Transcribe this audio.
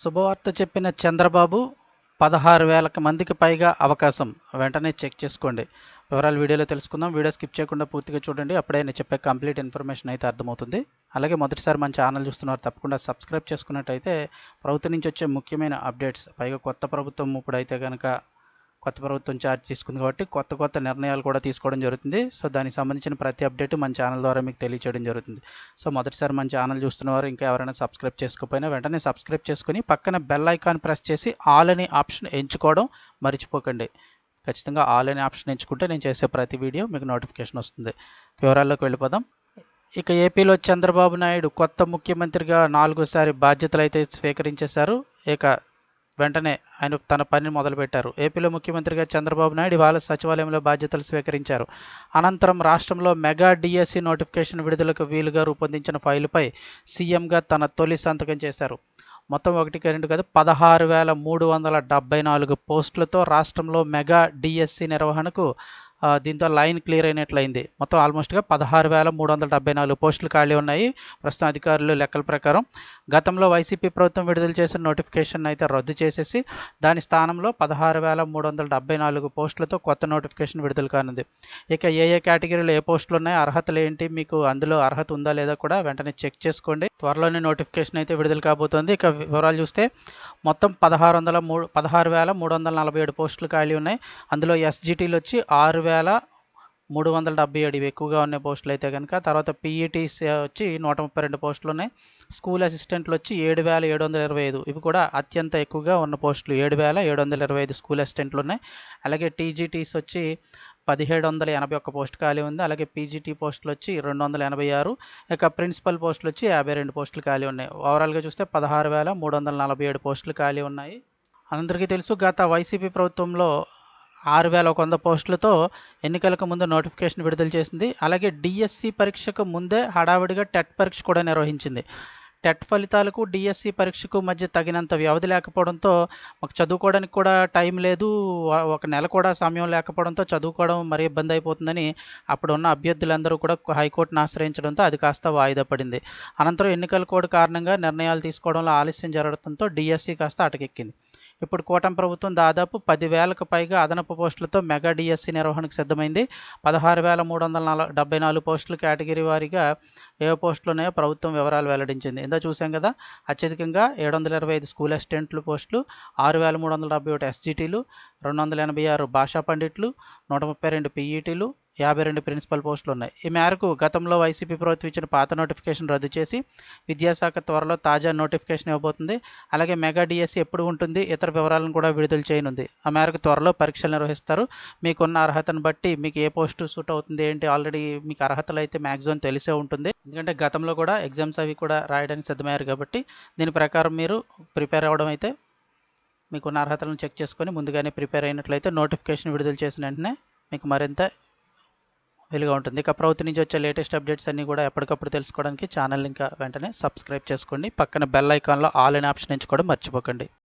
శుభవార్త చెప్పిన చంద్రబాబు పదహారు వేలకు మందికి పైగా అవకాశం. వెంటనే చెక్ చేసుకోండి. వివరాలు వీడియోలో తెలుసుకుందాం. వీడియో స్కిప్ చేయకుండా పూర్తిగా చూడండి. అప్పుడే నేను చెప్పే కంప్లీట్ ఇన్ఫర్మేషన్ అయితే అర్థమవుతుంది. అలాగే మొదటిసారి మన ఛానల్ చూస్తున్నారు తప్పకుండా సబ్స్క్రైబ్ చేసుకున్నట్టయితే ప్రభుత్వం నుంచి వచ్చే ముఖ్యమైన అప్డేట్స్ పైగా కొత్త ప్రభుత్వం ఇప్పుడైతే కనుక కొత్త ప్రభుత్వం ఛార్జ్ తీసుకుంది కాబట్టి కొత్త కొత్త నిర్ణయాలు కూడా తీసుకోవడం జరుగుతుంది. సో దానికి సంబంధించిన ప్రతి అప్డేట్ మన ఛానల్ ద్వారా మీకు తెలియచేయడం జరుగుతుంది. సో మొదటిసారి మన ఛానల్ చూస్తున్న వారు ఇంకా ఎవరైనా సబ్స్క్రైబ్ చేసుకోకపోయినా వెంటనే సబ్స్క్రైబ్ చేసుకుని పక్కన బెల్ ఐకాన్ ప్రెస్ చేసి ఆల్ అనే ఆప్షన్ ఎంచుకోవడం మర్చిపోకండి. ఖచ్చితంగా ఆల్ అనే ఆప్షన్ ఎంచుకుంటే నేను చేసే ప్రతి వీడియో మీకు నోటిఫికేషన్ వస్తుంది. వివరాల్లోకి వెళ్ళిపోదాం. ఇక ఏపీలో చంద్రబాబు నాయుడు కొత్త ముఖ్యమంత్రిగా నాలుగోసారి బాధ్యతలు అయితే స్వీకరించేశారు. ఇక వెంటనే ఆయన తన పనిని మొదలుపెట్టారు. ఏపీలో ముఖ్యమంత్రిగా చంద్రబాబు నాయుడు ఇవాళ సచివాలయంలో బాధ్యతలు స్వీకరించారు. అనంతరం రాష్ట్రంలో మెగా డిఎస్సి నోటిఫికేషన్ విడుదలకు వీలుగా రూపొందించిన ఫైలుపై సీఎంగా తన తొలి సంతకం చేశారు. మొత్తం ఒకటికి రెండు కాదు పదహారు వేల మూడు వందల డెబ్బై నాలుగు పోస్టులతో రాష్ట్రంలో మెగా డిఎస్సి నిర్వహణకు దీంతో లైన్ క్లియర్ అయినట్లయింది. మొత్తం ఆల్మోస్ట్గా పదహారు వేల మూడు వందల డెబ్బై నాలుగు పోస్టులు ఖాళీ ఉన్నాయి. ప్రస్తుతం అధికారులు లెక్కల ప్రకారం గతంలో వైసీపీ ప్రభుత్వం విడుదల చేసిన నోటిఫికేషన్ అయితే రద్దు చేసేసి దాని స్థానంలో పదహారు వేల మూడు వందల డెబ్బై నాలుగు పోస్టులతో కొత్త నోటిఫికేషన్ విడుదల కానుంది. ఇక ఏ ఏ కేటగిరీలో ఏ పోస్టులు ఉన్నాయి అర్హతలు ఏంటి మీకు అందులో అర్హత ఉందా లేదా కూడా వెంటనే చెక్ చేసుకోండి. త్వరలోనే నోటిఫికేషన్ అయితే విడుదల కాబోతోంది. ఇక వివరాలు చూస్తే మొత్తం పదహారు వందల మూడు పదహారు వేల మూడు వందల నలభై ఏడు పోస్టులు ఖాళీ ఉన్నాయి. అందులో ఎస్జిటీలు వచ్చి ఆరు వేల మూడు వందల డెబ్బై ఏడు. ఇవి ఎక్కువగా ఉన్న పోస్టులు అయితే కనుక తర్వాత పీఈటీస్ వచ్చి నూట ముప్పై రెండు పోస్టులు ఉన్నాయి. స్కూల్ అసిస్టెంట్లు వచ్చి ఏడు వేల ఏడు వందల ఇరవై ఐదు. ఇవి కూడా అత్యంత ఎక్కువగా ఉన్న పోస్టులు. ఏడు వేల ఏడు వందల ఇరవై ఐదు స్కూల్ అసిస్టెంట్లు ఉన్నాయి. అలాగే టీజీటీస్ వచ్చి పదిహేడు వందల ఎనభై ఒక్క పోస్ట్ ఖాళీ ఉంది. అలాగే పీజీటీ పోస్టులు వచ్చి రెండు వందల ఎనభై ఆరు. ఇక ప్రిన్సిపల్ పోస్టులు వచ్చి యాభై రెండు పోస్టులు ఖాళీ ఉన్నాయి. ఓవరాల్గా చూస్తే పదహారు వేల మూడు వందల నలభై ఏడు పోస్టులు ఖాళీ ఉన్నాయి. అందరికీ తెలుసు గత వైసీపీ ప్రభుత్వంలో ఆరు వేల ఒక వంద పోస్టులతో ఎన్నికలకు ముందు నోటిఫికేషన్ విడుదల చేసింది. అలాగే డిఎస్సి పరీక్షకు ముందే హడావిడిగా టెట్ పరీక్ష కూడా నిర్వహించింది. టెట్ ఫలితాలకు డిఎస్సి పరీక్షకు మధ్య తగినంత వ్యవధి లేకపోవడంతో మాకు చదువుకోవడానికి కూడా టైం లేదు. ఒక నెల కూడా సమయం లేకపోవడంతో చదువుకోవడం మరీ ఇబ్బంది అయిపోతుందని అప్పుడు ఉన్న అభ్యర్థులందరూ కూడా హైకోర్టును ఆశ్రయించడంతో అది కాస్త వాయిదా పడింది. అనంతరం ఎన్నికల కోడ్ కారణంగా నిర్ణయాలు తీసుకోవడంలో ఆలస్యం జరగడంతో డిఎస్సి కాస్త అటకెక్కింది. ఇప్పుడు కూటమి ప్రభుత్వం దాదాపు పదివేలకు పైగా అదనపు పోస్టులతో మెగా డిఎస్సి నిర్వహణకు సిద్ధమైంది. పదహారు వేల మూడు వందల నలభై డెబ్బై నాలుగు పోస్టులు కేటగిరీ వారీగా ఏ పోస్టులు ఉన్నాయో ప్రభుత్వం వివరాలు వెల్లడించింది. ఇందా చూసాం కదా అత్యధికంగా ఏడు వందల ఇరవై ఐదు స్కూల్ అసిస్టెంట్లు పోస్టులు ఆరు వేల మూడు వందల డెబ్బై ఒకటి ఎస్జిటీలు రెండు వందల ఎనభై ఆరు భాషా పండిట్లు నూట ముప్పై రెండు పీఈటీలు యాభై రెండు ప్రిన్సిపల్ పోస్టులు ఉన్నాయి ఈ మేరకు గతంలో వైసీపీ ప్రభుత్వం ఇచ్చిన పాత నోటిఫికేషన్ రద్దు చేసి విద్యాశాఖ త్వరలో తాజా నోటిఫికేషన్ ఇవ్వబోతుంది. అలాగే మెగా డిఎస్సి ఎప్పుడు ఉంటుంది ఇతర వివరాలను కూడా విడుదల చేయనుంది. ఆ మేరకు త్వరలో పరీక్షలు నిర్వహిస్తారు. మీకున్న అర్హతను బట్టి మీకు ఏ పోస్టు సూట్ అవుతుంది ఏంటి ఆల్రెడీ మీకు అర్హతలు అయితే మ్యాక్సిమం తెలిసే ఉంటుంది. ఎందుకంటే గతంలో కూడా ఎగ్జామ్స్ అవి కూడా రాయడానికి సిద్ధమయ్యారు కాబట్టి దీని ప్రకారం మీరు ప్రిపేర్ అవ్వడం అయితే మీకున్న అర్హతలను చెక్ చేసుకొని ముందుగానే ప్రిపేర్ అయినట్లయితే నోటిఫికేషన్ విడుదల చేసిన వెంటనే మీకు మరింత వీలుగా ఉంటుంది. ఇక ప్రభుత్వం నుంచి వచ్చే లేటెస్ట్ అప్డేట్స్ అన్నీ కూడా ఎప్పటికప్పుడు తెలుసుకోవడానికి ఛానల్ ఇంకా వెంటనే సబ్స్క్రైబ్ చేసుకోండి. పక్కన బెల్ ఐకాన్లో ఆల్ అనే ఆప్షన్ ఎంచుకోవడం మర్చిపోకండి.